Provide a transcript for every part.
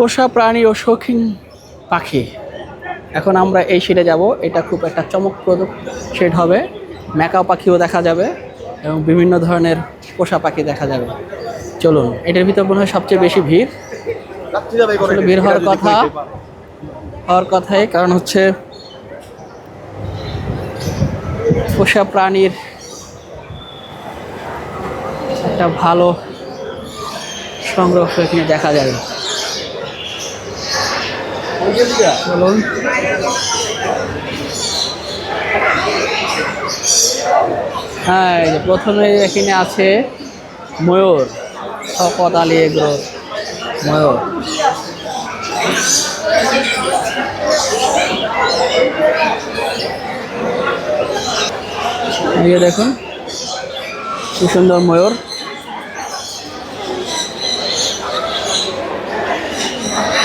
পোষা প্রাণী ও শৌখিন পাখি। এখন আমরা এই শেডে যাব। এটা খুব একটা চমকপ্রদ শেড হবে। ম্যাকাও পাখিও দেখা যাবে এবং বিভিন্ন ধরনের পোষা পাখি দেখা যাবে। চলুন, এটার ভিতর মনে হয় সবচেয়ে বেশি ভিড়। ভিড় হওয়ার কথা। হওয়ার কথাই, কারণ হচ্ছে পোষা প্রাণীর একটা ভালো সংগ্রহ এখানে দেখা যাবে। হ্যাঁ প্রথমে এখানে আছে ময়ূর শপথ আলী এগ্রো ময়ূর। এই দেখুন, কি সুন্দর ময়ূর।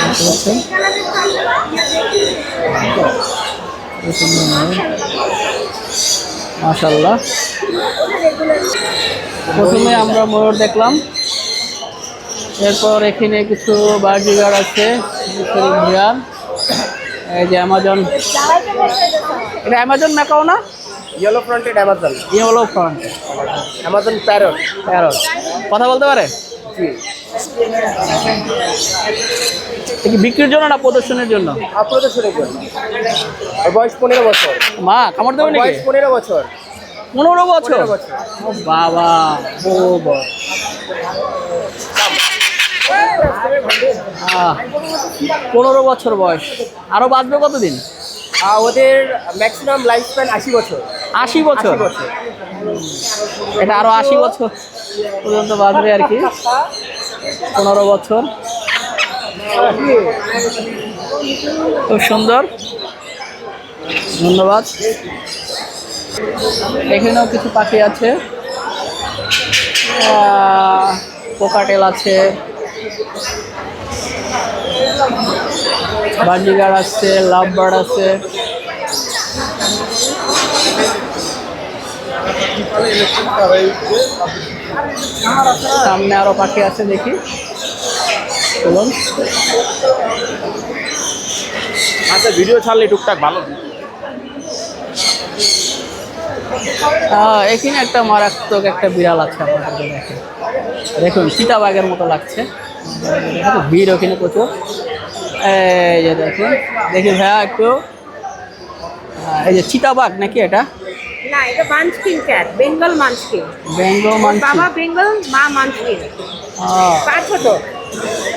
দেখতে পাচ্ছেন? কি সুন্দর ময়ূর মাশাল্লাহ প্রথমে আমরা ময়ূর দেখলাম। এরপর এখানে কিছু বার্জিগার আছে কিছু এই যে অ্যামাজন এটা অ্যামাজন ম্যাকাও না? Yellow fronted Amazon yellow front Amazon parrot parrot কথা বলতে পারে? জি। বিক্রির জন্য না প্রদর্শনের জন্য? প্রদর্শনের জন্য। বয়স পনেরো বছর। মা কামড় দেবে বয়স পনেরো বছর। পনেরো বছর? বাবা ও। পনেরো বছর বয়স। আরও বাঁচবে কতদিন? ওদের ম্যাক্সিমাম লাইফ স্প্যান আশি বছর। আশি বছর? আশি বছর। এটা আরও আশি বছর পর্যন্ত বাঁচবে আর কি। পনেরো বছর। খুব সুন্দর। ধন্যবাদ। এখানেও কিছু পাখি আছে। পোকাটেল আছে। বাজিগার আছে লাভ বার্ড আছে। সামনে আরও পাখি আছে দেখি। চলুন। আচ্ছা ভিডিও ছাড়লে টুকটাক ভালো। এখানে একটা মারাত্মক একটা বিড়াল আছে আপনাদের দেখেন দেখুন চিতাবাঘের মতো লাগছে। ভিড় ওখানে প্রচুর। এই যে দেখুন। দেখি ভাইয়া একটু। এই যে চিতাবাঘ নাকি এটা? না এটা মানস্কিন ক্যাট বেঙ্গল মানস্কিন ব্যাঙ্গো মানছি বাবা বেঙ্গল মা মানস্কিন পা ছোট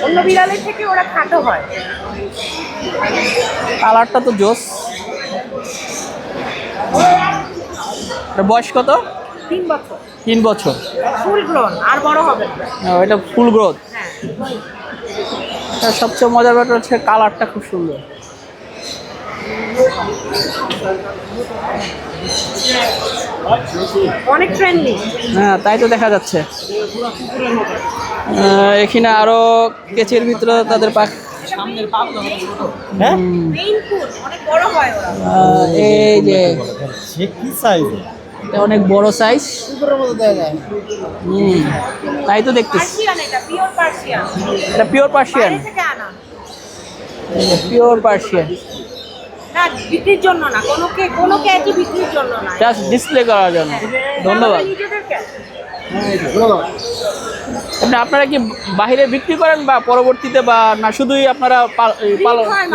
অন্য বিড়ালের থেকে ওরা খাটো হয়। কালারটা তো জোস। বয়স কত? তিন বছর। তিন বছর। ফুল গ্রোন আর বড় হবে না। এটা ফুল গ্রোথ হ্যাঁ। সবচেয়ে মজার ব্যাপার হচ্ছে কালারটা খুব সুন্দর। অনেক ফ্রেন্ডলি হ্যাঁ তাই তো দেখা যাচ্ছে। আহ, এখানে আরও কেচের ভিতরে তাদের পাখ হ্যাঁ? হয় এই যে সে কি সাইজ এটা অনেক বড় সাইজ তাই তো দেখতেছি। এটা পিওর পার্সিয়ান পিওর পার্সিয়ান বাইরে থেকে আনা পিওর পার্সিয়ান না বিক্রির জন্য না কোনো কে কোনো ক্যাটই বিক্রির জন্য না। জাস্ট ডিসপ্লে করার জন্য। ধন্যবাদ। আপনি আপনারা কি বাইরে বিক্রি করেন বা পরবর্তীতে বা না শুধুই আপনারা পালন হয়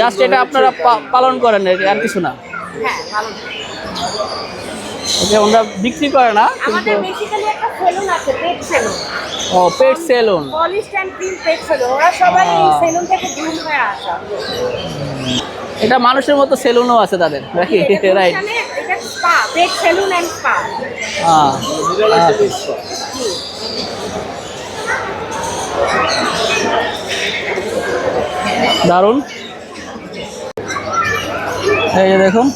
জাস্ট এটা আপনারা পালন করেন আর কিছু না। হ্যাঁ যে ওনারা বিক্রি করে না কিন্তু আমাদের বেসিক্যালি একটা সেলুন আছে pet salon O pet salon polish and cream pet salon ওরা সবাই এই সেলুন থেকে গ্রুম হয়ে আসা। এটা মানুষের মতো সেলুনও আছে তাদের রাইট রাইট এটা spa pet salon and spa হ্যাঁ দারুণ। এই যে দেখুন।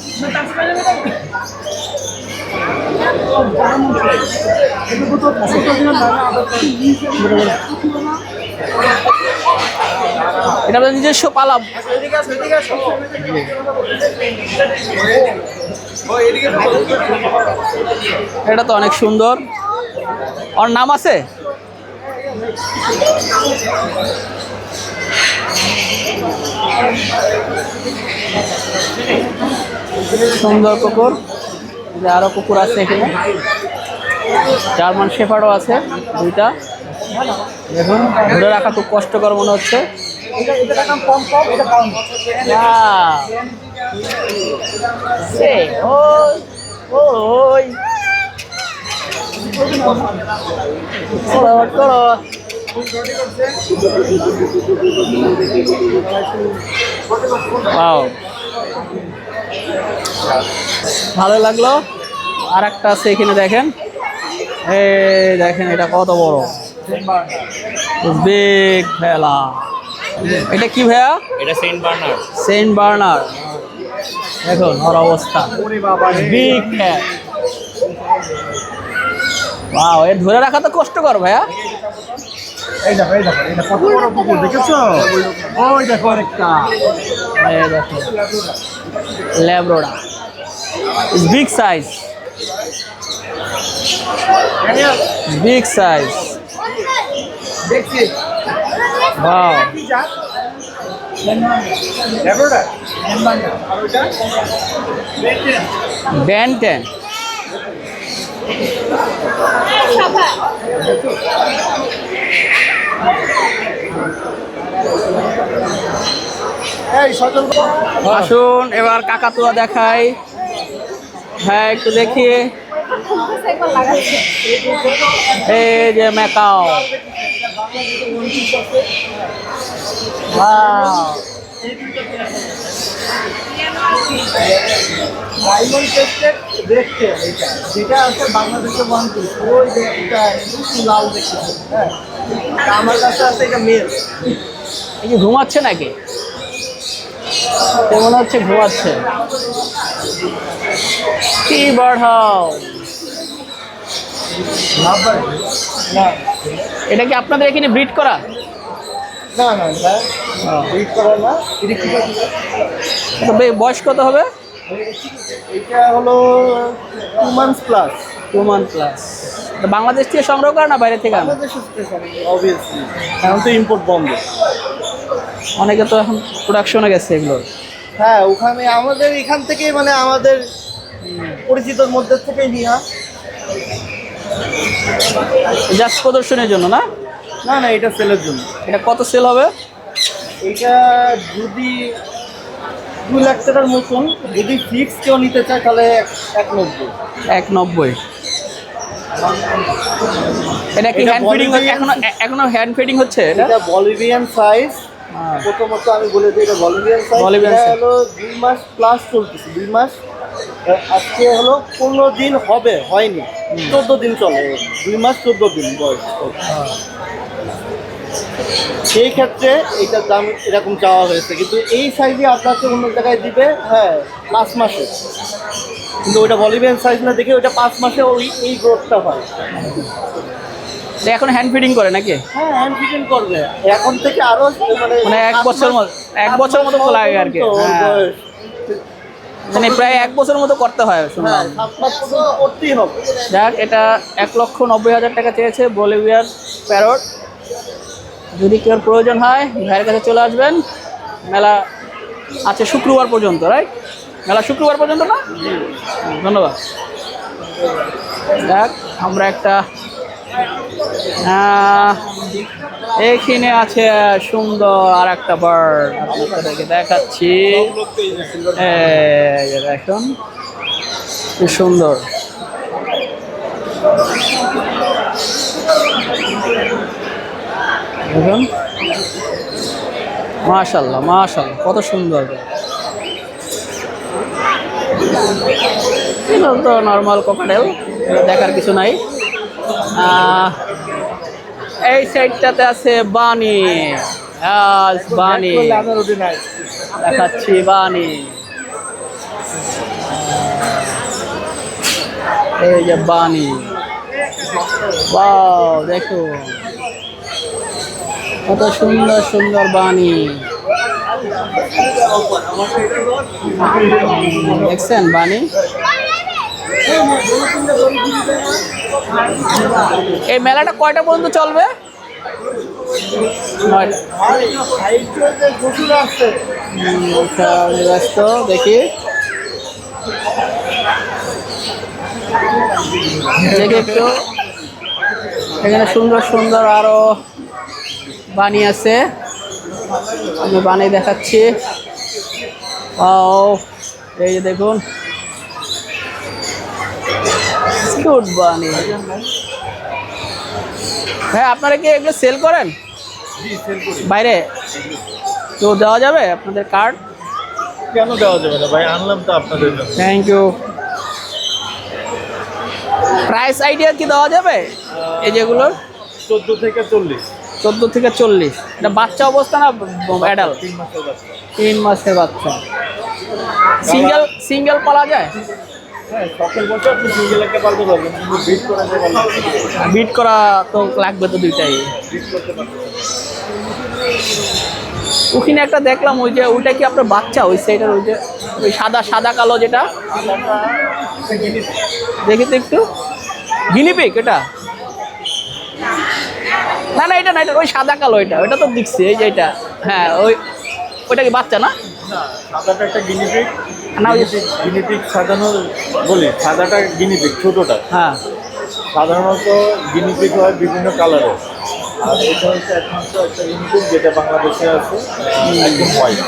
এটা আপনাদের নিজস্ব পালাম এটা তো অনেক সুন্দর। ওর নাম আছে? সুন্দর কুকুর। এই যে আরও কুকুর আছে এখানে জার্মান শেফার্ডও আছে দুইটা দেখুন ধরে রাখা খুব কষ্টকর মনে হচ্ছে Wow. ভালো লাগল? আর একটা আছে এখানে দেখেন। এই দেখেন এটা কত বড়? বিগ ভেলা। এটা কি ভাইয়া? এটা সেন্ট বার্নার সেন্ট বার্নার দেখুন ওর অবস্থা। বিগ ক্যাট ওয়াও এ ধরে রাখা তো কষ্টকর ভাইয়া। এই দেখো এই দেখো এটা কত বড় পুকুর দেখেছ? ওই দেখো আরেকটা। এই দেখো labrador is big size big size দেখছি। ওইটা ব্যান্টেন আসুন এবার কাকাতুয়া দেখাই। হ্যাঁ একটু দেখি এই যে Wow. ডায়মন্ড টেস্টের দেখতে এটা যেটা আছে বাংলাদেশে ওই যে লাল দেখতে হ্যাঁ। আমার কাছে আছে এটা মেল কি ঘুমাচ্ছে নাকি? মনে হচ্ছে ঘুমাচ্ছে। কি লাভবার এটা কি আপনাদের এখানে ব্রিড করা? না না স্যার করা না। তবে বয়স কত হবে? এটা হলো two months plus two month plus Bangladesh থেকে সংগ্রহ করে না বাইরে থেকে আনা? এখন তো ইম্পোর্ট বন্ধ। অনেকে তো এখন প্রোডাকশনে গেছে এগুলোর হ্যাঁ ওখানে আমাদের এখান থেকে মানে আমাদের পরিচিতর মধ্যে থেকেই নিয়ে জাস্ট প্রদর্শনের জন্য না? না না এটা সেলের জন্য। এটা কত সেল হবে? এটা যদি দু লাখ টাকার মতন যদি ফিক্স কেউ নিতে চায় তাহলে এক নব্বই এক নব্বই এটা কি হ্যান্ড ফিডিং এখনও এখনও হ্যান্ড ফিডিং হচ্ছে এটা? এটা বলিভিয়ান সাইজ হ্যাঁ। প্রথমত আমি বলে দিই এটা বলিভিয়ান সাইজ এটা হলো দুই মাস প্লাস চলতেছে দুই মাস। আজকে হলো পনেরো দিন হবে হয়নি। চোদ্দ দিন চলে। দুই মাস চোদ্দ দিন বয়স। সেই ক্ষেত্রে এইটার দাম এরকম চাওয়া হয়েছে। কিন্তু এই সাইজে আপনাকে অন্য জায়গায় দিবে হ্যাঁ পাঁচ মাসে। কিন্তু ওইটা বলিভিয়ান সাইজ না দেখে ওইটা পাঁচ মাসে ওই এই গ্রোথটা হয়। এটা এখন হ্যান্ড ফিডিং করে নাকি? হ্যাঁ হ্যান্ড ফিটিং করবে। এখন থেকে আরও মানে মানে এক বছর মতো- এক বছর মতো পর লাগে আর কি। হ্যাঁ। মানে প্রায় এক বছর মতো করতে হয় হ্যাঁ শুনলাম পর্যন্ত করতেই হবে। যাক এটা এক লক্ষ নব্বই হাজার টাকা চেয়েছে বলিভিয়ার প্যারট যদি কেউ প্রয়োজন হয় ভাইয়ের কাছে চলে আসবেন। মেলা আছে শুক্রবার পর্যন্ত রাইট মেলা শুক্রবার পর্যন্ত না? ধন্যবাদ। দেখ আমরা একটা আহ, এইখানে আছে সুন্দর আর একটা বার্ড আপনাদেরকে দেখাচ্ছি। দেখুন কি সুন্দর। দেখুন। মাশাল্লাহ মাশাল্লাহ কত সুন্দর এগুলো তো নর্মাল কোকাটেল দেখার কিছু নাই। এই সাইডটাতে আছে বানি। বানি। দেখাচ্ছি বানি। এই যে বানি। বাও দেখো কত সুন্দর সুন্দর বাণী দেখছেন বাণী এই মেলাটা কয়টা পর্যন্ত চলবে? দেখি। একটু। এখানে সুন্দর সুন্দর আরও বানিয়ে আছে। আমি বানিয়ে দেখাচ্ছি। এই যে দেখুন। কিউট বানি হ্যাঁ আপনারা কি এগুলো সেল করেন? বাইরে? তো দেওয়া যাবে আপনাদের কার্ড কেন দেওয়া যাবে না ভাই? আনলাম তো আপনাদের জন্য। থ্যাংক ইউ প্রাইস আইডিয়া কি দেওয়া যাবে? এই যেগুলোর চোদ্দ থেকে চল্লিশ। চোদ্দ থেকে চল্লিশ। এটা বাচ্চা অবস্থা না অ্যাডাল্ট তিন মাসের বাচ্চা। তিন মাসের বাচ্চা। সিঙ্গেল সিঙ্গেল পালা যায়? হ্যাঁ বিট করা তো লাগবে তো দুইটাই। ওখানে একটা দেখলাম ওই যে ওইটা কি আপনার বাচ্চা? ওই সাইডের ওই যে ওই সাদা সাদা কালো যেটা? দেখি তো একটু। গিনিপিক এটা? না না এটা না এটা ওই সাদা কালো এটা। ওইটা তো দেখছি এই যে এটা। হ্যাঁ ওই ওইটা কি বাচ্চা না? সাদাটা একটা গিনিপিক না ওই গিনিপিক সাজানো বলি সাদাটা গিনিপিক ছোটোটা। হ্যাঁ। সাধারণত গিনিপিক হয় বিভিন্ন কালারের আর এটা হচ্ছে একমাত্র একটা গিনিপিক যেটা বাংলাদেশে আছে একদম হোয়াইট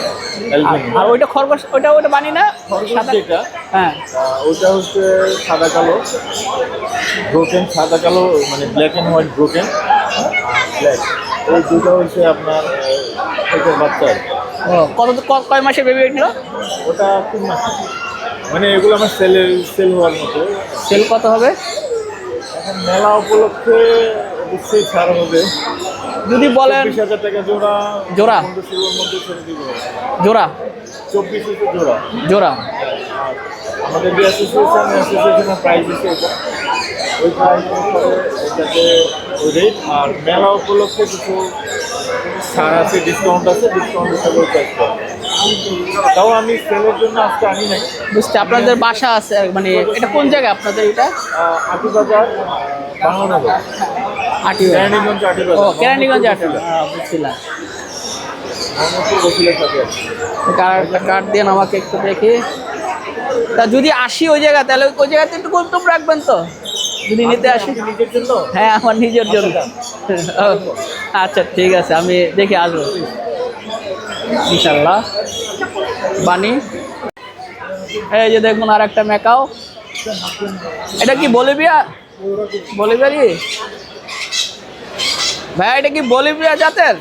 আর ওইটা খরগোশ ওইটা ওইটা বানি না? যেটা হ্যাঁ। ওটা হচ্ছে সাদা কালো। ব্রোকেন সাদা কালো মানে black and white broken black এই দুটো হচ্ছে আপনার বাচ্চা আর কি। কত কয় মাসের বেবি এগুলো ওটা তিন মাস। মানে এগুলো আমার সেলের সেল হওয়ার মতো। সেল কত হবে? এখন মেলা উপলক্ষে অবশ্যই ছাড় হবে। যদি বলেন চব্বিশ হাজার টাকা জোড়া জোড়া? মধ্যে ছেড়ে দিব। জোড়া? চব্বিশ জোড়া। জোড়া? আমাদের যে অ্যাসোসিয়েশন অ্যাসোসিয়েশনের প্রাইস আছে এটা। ওই প্রাইস অনুসারে এটাতে ওই রেট আর মেলা উপলক্ষে কিছু ছাড় আছে ডিসকাউন্ট আছে ডিসকাউন্ট হিসাবে ওই প্রাইস তাও আমি সেলের জন্য আজকে আনি নাই। বুঝতে আপনাদের বাসা আছে মানে এটা কোন জায়গায় আপনাদের এটা? আটি বাজার বাংলানগর। আটি কেরানীগঞ্জ আটি ও কেরানীগঞ্জ আটি হ্যাঁ, বুঝছিলাম। কার্ড দেন আমাকে একটু দেখি। তা যদি আসি ওই জায়গা তাহলে ওই জায়গাতে একটু কম রাখবেন তো? যদি নিতে আসি নিজের জন্য? হ্যাঁ আমার নিজের জন্য। আচ্ছা ঠিক আছে আমি দেখে আসব। ইনশাল্লাহ। বানি। এই যে দেখুন আর একটা মেকাও এটা কি বলিভিয়া? বলিভিয়ারি ভাই এটা কি বলিভিয়া জাতের?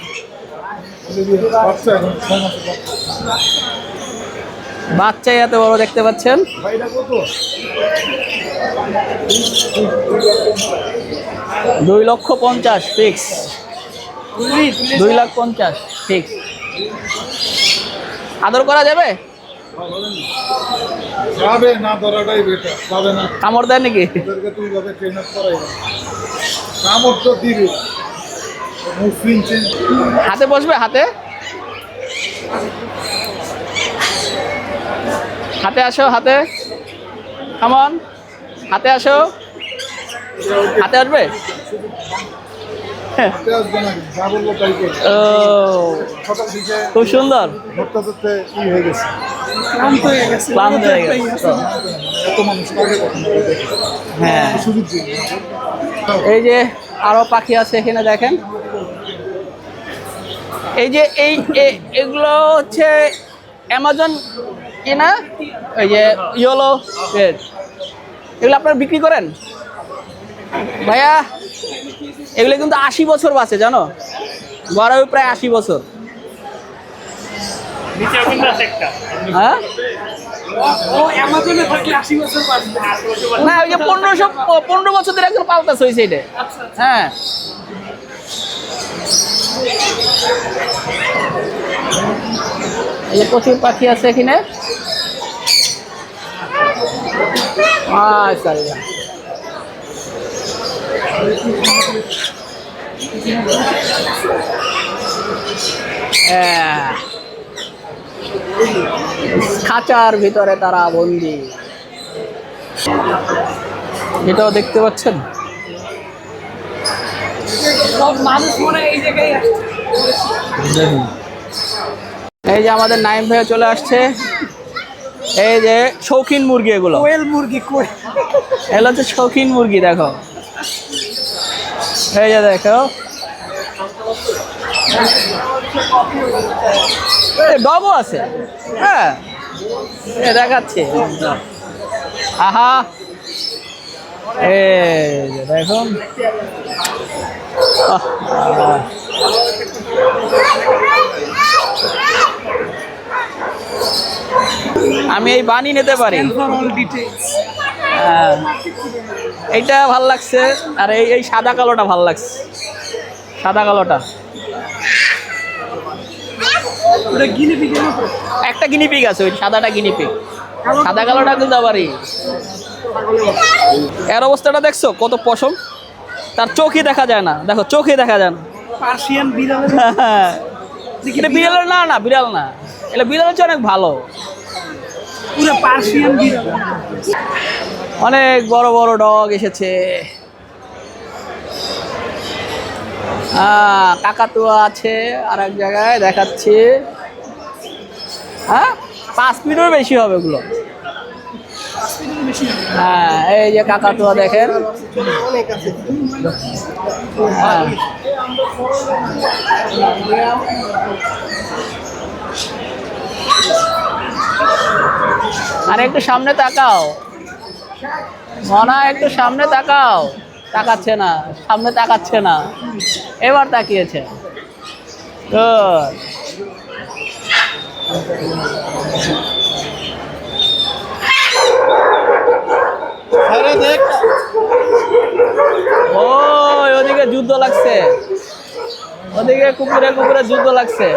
বাচ্চাই এত বড় দেখতে পাচ্ছেন। দুই লক্ষ পঞ্চাশ ফিক্স দুই লাখ পঞ্চাশ ফিক্স আদর করা যাবে? কামড় দেয় নাকি? হাতে বসবে হাতে? হাতে আসো হাতে। কামন হাতে আসো। হাতে আসবে? হ্যাঁ। ও। খুব সুন্দর। হয়ে হয়ে হ্যাঁ এই যে আরও পাখি আছে এখানে দেখেন। এই যে এই এ- এগুলো হচ্ছে অ্যামাজন কি না? এই যে ইয়েলো এগুলো আপনারা বিক্রি করেন? ভাইয়া এগুলো কিন্তু আশি বছর বাঁচে জানো? গড়াই প্রায় আশি বছর। হ্যাঁ? না ওই যে পনেরোশো পনেরো বছর ধরে একজন পাল্টাছে ওই সাইডে হ্যাঁ। এই যে প্রচুর পাখি আছে এখানে। আচ্ছা। হ্যাঁ। খাঁচার ভিতরে তারা বন্দি। এটাও দেখতে পাচ্ছেন? এই যে আমাদের নাইম ভাইয়া চলে আসছে। এই যে শৌখিন মুরগি এগুলো। কোয়েল মুরগি কোয়েল। এগুলো হচ্ছে শৌখিন মুরগি দেখো। এই যে দেখো। ডগও আছে। হ্যাঁ। এ দেখাচ্ছে। আহা। এই যে দেখুন আহ, আহ। আমি এই বানি নিতে পারি। হ্যাঁ। এইটা ভালো লাগছে আর এই এই সাদা কালোটা ভালো লাগছে। সাদা কালোটা। একটা গিনিপিক আছে ওই সাদাটা গিনিপিক সাদা কালোটা কিন্তু আবারই এর অবস্থাটা দেখছ? কত পশম। তার চোখই দেখা যায় না। দেখো চোখই দেখা যায় না। পার্সিয়ান বিড়ালের এটা বিড়ালের না না বিড়াল না। এটা বিড়াল হচ্ছে অনেক ভালো। পুরো পার্সিয়ান অনেক বড় বড় ডগ এসেছে। কাকাতুয়া আছে আর এক জায়গায় দেখাচ্ছি। হ্যাঁ পাঁচ মিনিটের বেশি হবে ওগুলো। হ্যাঁ এই যে কাকাতুয়া দেখেন। হ্যাঁ। আর একটু সামনে তাকাও। মনা একটু সামনে তাকাও। তাকাচ্ছে না সামনে তাকাচ্ছে না। এবার তাকিয়েছে। ওই ওদিকে যুদ্ধ লাগছে। ওদিকে কুকুরে কুকুরে যুদ্ধ লাগছে।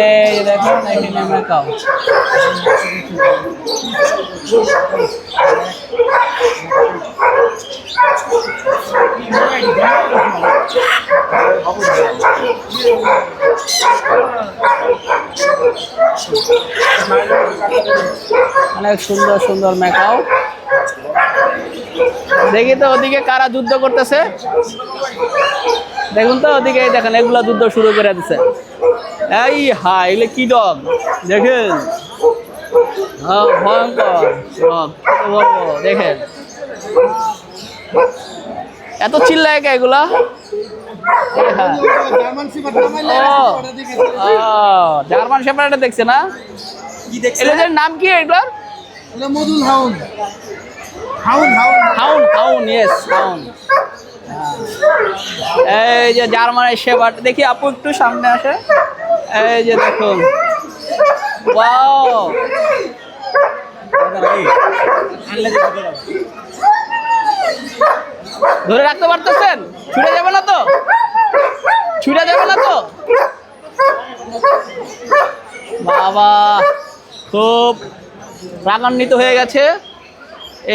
এই দেখুন এখানে মেকাও অনেক সুন্দর সুন্দর মেকাও দেখি তো ওদিকে কারা যুদ্ধ করতেছে। দেখুন তো ওদিকে দেখেন এগুলা যুদ্ধ শুরু করে দিছে। এই হা এগুলো কি ডগ? দেখেন। হ্যাঁ ভয়ঙ্কর। বড় দেখেন। এত চিল্লায় কে এগুলা? হ্যাঁ জার্মান শেপার্ডটা দেখছে না? কি নাম কি এগুলার? এটা মধুল হাউন। হাউন হাউন। হাউন হাউন ইয়েস হাউন। এই যে জার্মানের সেবার দেখি আপু একটু সামনে আসে। এই যে দেখুন ওয়াও। ধরে রাখতে পারতেছেন? ছুটে যাবে না তো? ছুটে যাবে না তো? বাবা খুব রাগান্বিত হয়ে গেছে।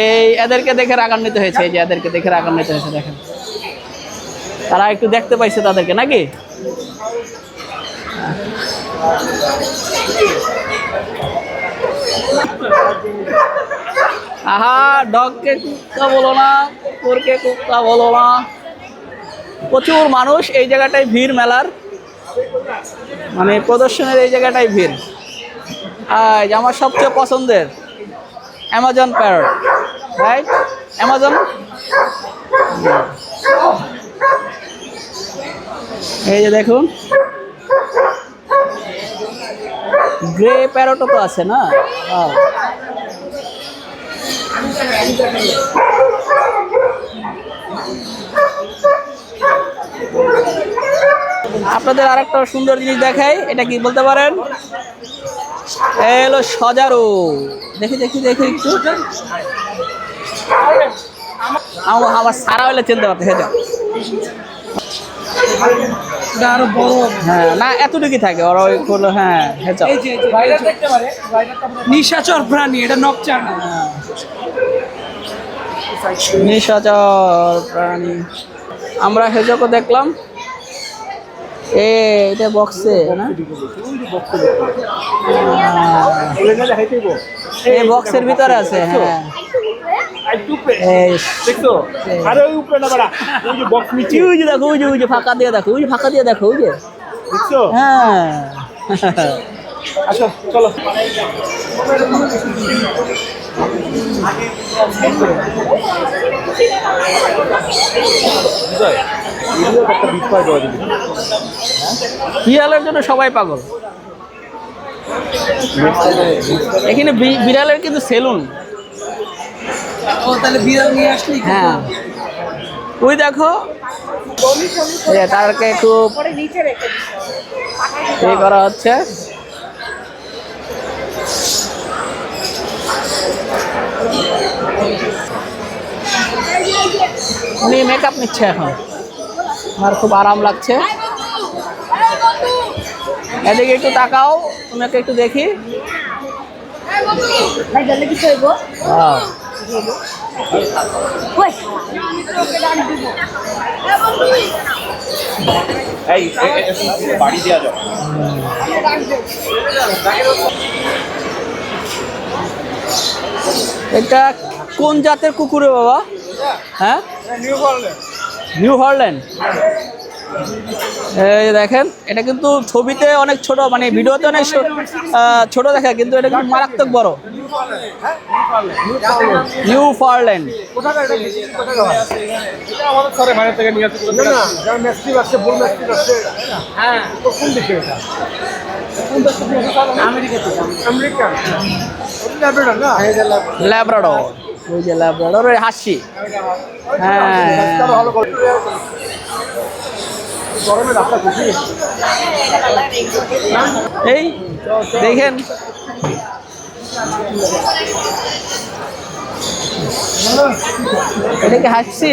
এই এদেরকে দেখে রাগান্বিত হয়েছে, এই যে এদেরকে দেখে রাগান্বিত হয়েছে, দেখেন। তারা একটু দেখতে পাইছে তাদেরকে, নাকি? আহা, ডগকে কুত্তা বলো না, কুকুরকে কুত্তা বলো না। প্রচুর মানুষ এই জায়গাটায় ভিড় মেলার। মানে প্রদর্শনের এই জায়গাটায় ভিড়। আমার সবচেয়ে পছন্দের অ্যামাজন প্যারট রাইট অ্যামাজন এই যে দেখুন। গ্রে প্যারটও তো আছে না. আপনাদের আরেকটা সুন্দর জিনিস দেখাই, এটা কি বলতে পারেন? এই হলো সজারু। দেখি দেখি দেখি একটু। আমার আমার সারা হলে চিনতে পারতে আরও বড়। হ্যাঁ না থাকে ওরা ওই করল হ্যাঁ নিশাচর প্রাণী এটা নকচার না। নিশাচর প্রাণী। আমরা হেজকও দেখলাম। এ এটা বক্সে না? এই বক্সের ভিতরে আছে হ্যাঁ। ফাঁকা দিয়ে দেখো ওই ফাঁকা দিয়ে দেখো ওই যে। হ্যাঁ। আসো চলো একটা বিস্ময় দেওয়া দিবি বিড়ালের জন্য সবাই পাগল। এখানে বি- বিড়ালের কিন্তু সেলুন। ও তাহলে বিড়াল নিয়ে আসলি হ্যাঁ। ওই দেখো তারকে খুব। ইয়ে করা হচ্ছে। উনি মেকআপ নিচ্ছে এখন। আমার খুব আরাম লাগছে। এদিকে একটু তাকাও তোমাকে একটু দেখি। ভাই জলদি কিছু হইব? Wow. ওই। এই বাড়ি দেওয়া যাবে এটা কোন জাতের কুকুরে বাবা? হ্যাঁ? নিউ হরল্যান্ড এই দেখেন এটা কিন্তু ছবিতে অনেক ছোট মানে ভিডিওতে অনেক ছোট দেখা কিন্তু এটা কিন্তু মারাত্মক বড়। নিউ ফারল্যান্ড ল্যাব্রাডর ওই যে ল্যাব্রাডর ওই হাসি। হ্যাঁ। এই দেখেন। এটা হাসছি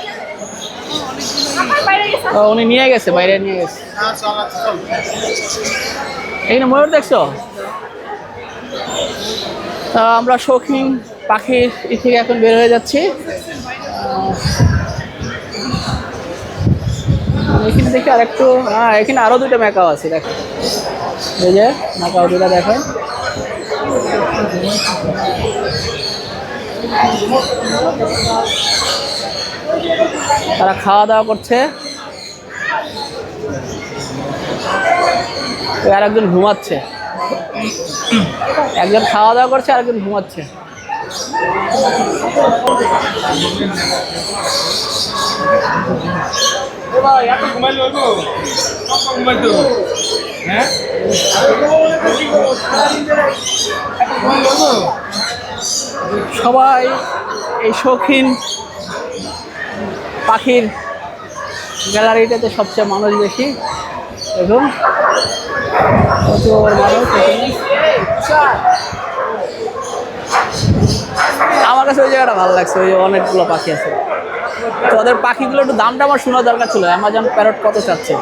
উনি নিয়ে গেছে, বাইরে নিয়ে গেছে। এখানে ময়ূর দেখছ? আমরা শৌখিন পাখির ই থেকে এখন বের হয়ে যাচ্ছি। এখানে দেখি আর একটু হ্যাঁ এখানে আরও দুটো ম্যাকাও আছে, দেখো। এই যে, ম্যাকাও দুটো দেখো তারা খাওয়া দাওয়া করছে। আর একজন ঘুমাচ্ছে। একজন খাওয়া দাওয়া করছে আর একজন ঘুমাচ্ছে। সবাই এই শৌখিন পাখির গ্যালারিটাতে সবচেয়ে মানুষ বেশি। মানুষ আমার কাছে ওই জায়গাটা ভালো লাগছে, ওই অনেকগুলো পাখি আছে। তো ওদের পাখিগুলো একটু দামটা আমার শোনা দরকার ছিল অ্যামাজন প্যারট কত চাচ্ছে?